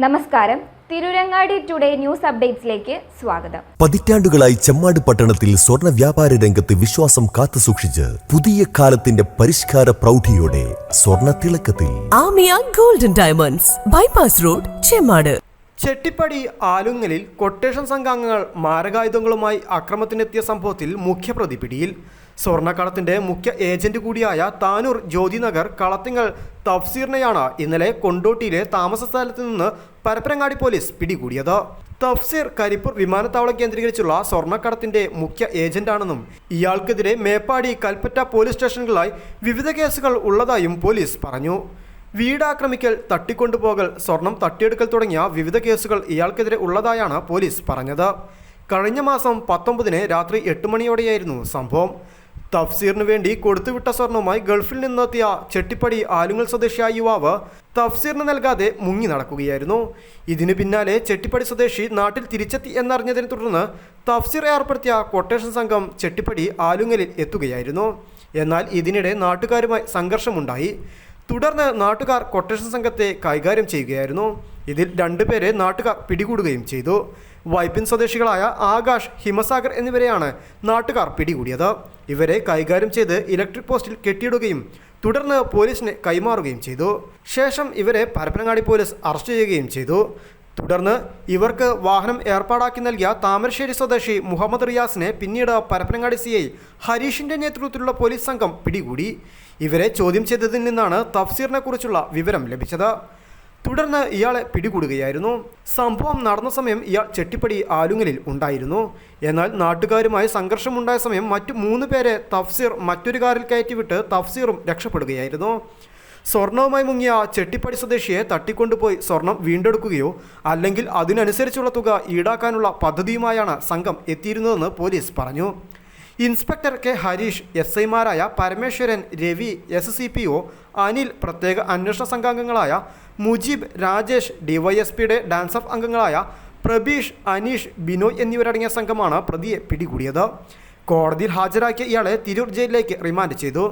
നമസ്കാരം. Tirurangadi today news അപ്ഡേറ്റ്സിലേക്ക് സ്വാഗതം. പതിറ്റാണ്ടുകളായി ചെമ്മാട് പട്ടണത്തിൽ സ്വർണ വ്യാപാര രംഗത്ത് വിശ്വാസം കാത്തുസൂക്ഷിച്ച് പുതിയ കാലത്തിന്റെ പരിഷ്കാര പ്രൗഢിയോടെ സ്വർണ തിളക്കത്തിൽ. Amiya golden diamonds. Bypass road Chemmad. Chettippadi ആലുങ്ങലിൽ quotation സംഘാംഗങ്ങൾ മാരകായുധങ്ങളുമായി അക്രമത്തിനെത്തിയ സംഭവത്തിൽ മുഖ്യപ്രതി പിടിയിൽ. സ്വർണക്കടത്തിന്റെ മുഖ്യ ഏജന്റ് കൂടിയായ താനൂർ ജ്യോതിനഗർ കളത്തിങ്ങൽ തഫ്സീറിനെയാണ് ഇന്നലെ കൊണ്ടോട്ടിയിലെ താമസ സ്ഥലത്ത് നിന്ന് പരപ്പനങ്ങാടി പോലീസ് പിടികൂടിയത്. തഫ്സീർ കരിപ്പൂർ വിമാനത്താവളം കേന്ദ്രീകരിച്ചുള്ള സ്വർണക്കടത്തിന്റെ മുഖ്യ ഏജന്റാണെന്നും ഇയാൾക്കെതിരെ മേപ്പാടി കൽപ്പറ്റ പോലീസ് സ്റ്റേഷനുകളായി വിവിധ കേസുകൾ ഉള്ളതായും പോലീസ് പറഞ്ഞു. വീടാക്രമിക്കൽ തട്ടിക്കൊണ്ടുപോകൽ സ്വർണം തട്ടിയെടുക്കൽ തുടങ്ങിയ വിവിധ കേസുകൾ ഇയാൾക്കെതിരെ ഉള്ളതായാണ് പോലീസ് പറഞ്ഞത്. കഴിഞ്ഞ മാസം പത്തൊമ്പതിന് രാത്രി എട്ട് മണിയോടെയായിരുന്നു സംഭവം. തഫ്സീറിനു വേണ്ടി കൊടുത്തുവിട്ട സ്വർണവുമായി ഗൾഫിൽ നിന്നെത്തിയ ചെട്ടിപ്പടി ആലുങ്ങൽ സ്വദേശിയായ യുവാവ് തഫ്സീറിന് നൽകാതെ മുങ്ങി നടക്കുകയായിരുന്നു. ഇതിനു പിന്നാലെ ചെട്ടിപ്പടി സ്വദേശി നാട്ടിൽ തിരിച്ചെത്തി എന്നറിഞ്ഞതിനെ തുടർന്ന് തഫ്സീർ ഏർപ്പെടുത്തിയ കൊട്ടേഷൻ സംഘം ചെട്ടിപ്പടി ആലുങ്ങലിൽ എത്തുകയായിരുന്നു. എന്നാൽ ഇതിനിടെ നാട്ടുകാരുമായി സംഘർഷമുണ്ടായി. തുടർന്ന് നാട്ടുകാർ കൊട്ടേഷൻ സംഘത്തെ കൈകാര്യം ചെയ്യുകയായിരുന്നു. ഇതിൽ രണ്ടുപേരെ നാട്ടുകാർ പിടികൂടുകയും ചെയ്തു. വൈപ്പിൻ സ്വദേശികളായ ആകാശ് ഹിമസാഗർ എന്നിവരെയാണ് നാട്ടുകാർ പിടികൂടിയത്. ഇവരെ കൈകാര്യം ചെയ്ത് ഇലക്ട്രിക് പോസ്റ്റിൽ കെട്ടിയിടുകയും തുടർന്ന് പോലീസിന് കൈമാറുകയും ചെയ്തു. ശേഷം ഇവരെ പരപ്പനങ്ങാടി പോലീസ് അറസ്റ്റ് ചെയ്യുകയും ചെയ്തു. തുടർന്ന് ഇവർക്ക് വാഹനം ഏർപ്പാടാക്കി നൽകിയ താമരശ്ശേരി സ്വദേശി മുഹമ്മദ് റിയാസിനെ പിന്നീട് പരപ്പനങ്ങാടി സി ഐ ഹരീഷിന്റെ നേതൃത്വത്തിലുള്ള പോലീസ് സംഘം പിടികൂടി. ഇവരെ ചോദ്യം ചെയ്തതിൽ നിന്നാണ് തഫ്സീറിനെ കുറിച്ചുള്ള വിവരം ലഭിച്ചത്. തുടർന്ന് ഇയാളെ പിടികൂടുകയായിരുന്നു. സംഭവം നടന്ന സമയം ഇയാൾ ചെട്ടിപ്പടി ആലുങ്ങലിൽ ഉണ്ടായിരുന്നു. എന്നാൽ നാട്ടുകാരുമായി സംഘർഷമുണ്ടായ സമയം മറ്റു മൂന്ന് പേരെ തഫ്സീർ മറ്റൊരു കാറിൽ കയറ്റിവിട്ട് തഫ്സീറും രക്ഷപ്പെടുകയായിരുന്നു. സ്വർണവുമായി മുങ്ങിയ ചെട്ടിപ്പടി സ്വദേശിയെ തട്ടിക്കൊണ്ടുപോയി സ്വർണം വീണ്ടെടുക്കുകയോ അല്ലെങ്കിൽ അതിനനുസരിച്ചുള്ള തുക ഈടാക്കാനുള്ള പദ്ധതിയുമായാണ് സംഘം എത്തിയിരുന്നതെന്ന് പോലീസ് പറഞ്ഞു. ഇൻസ്പെക്ടർ കെ ഹരീഷ് എസ് ഐമാരായ Parameswaran Ravi S C P O Anil പ്രത്യേക അന്വേഷണ സംഘാംഗങ്ങളായ മുജീബ് രാജേഷ് ഡിവൈഎസ്പിയുടെ ഡാൻസ് ഓഫ് അംഗങ്ങളായ പ്രബീഷ് അനീഷ് ബിനോയ് എന്നിവരടങ്ങിയ സംഘമാണ് പ്രതിയെ പിടികൂടിയത്. കോടതിയിൽ ഹാജരാക്കിയ ഇയാളെ തിരൂർ ജയിലിലേക്ക് റിമാൻഡ് ചെയ്തു.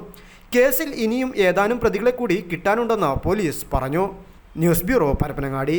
കേസിൽ ഇനിയും ഏതാനും പ്രതികളെ കൂടി കിട്ടാനുണ്ടെന്ന് പോലീസ് പറഞ്ഞു. News bureau Parappanangadi.